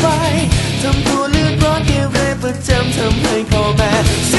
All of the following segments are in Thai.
ไปทำตัวเลือดร้อนเกเรประจำทำให้พ่อแม่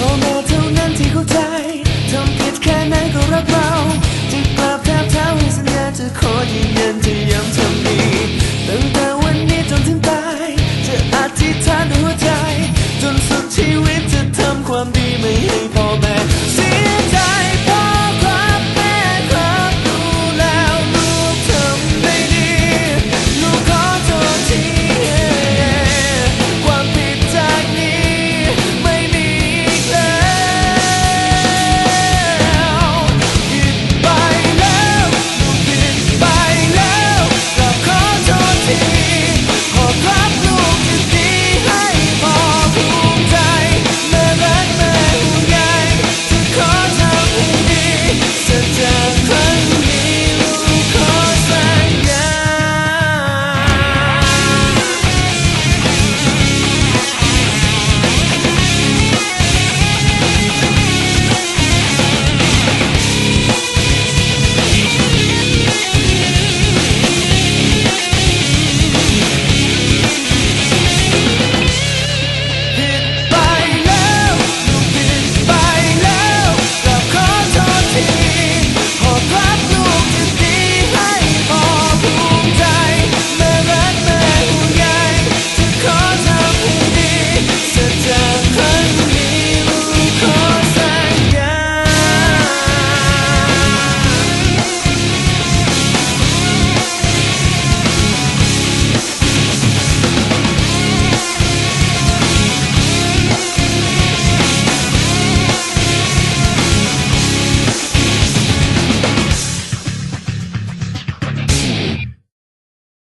พอแม่เท่านั้นที่เข้าใจทำผิดแค่ไหนก็รักเราจะกราบแทบเท้าให้สัญญาจะขอยืนยันจะย้ำทำดีตั้งแต่วันนี้จนถึงตายจะอธิษฐานหัวใจ จนสุดชีวิต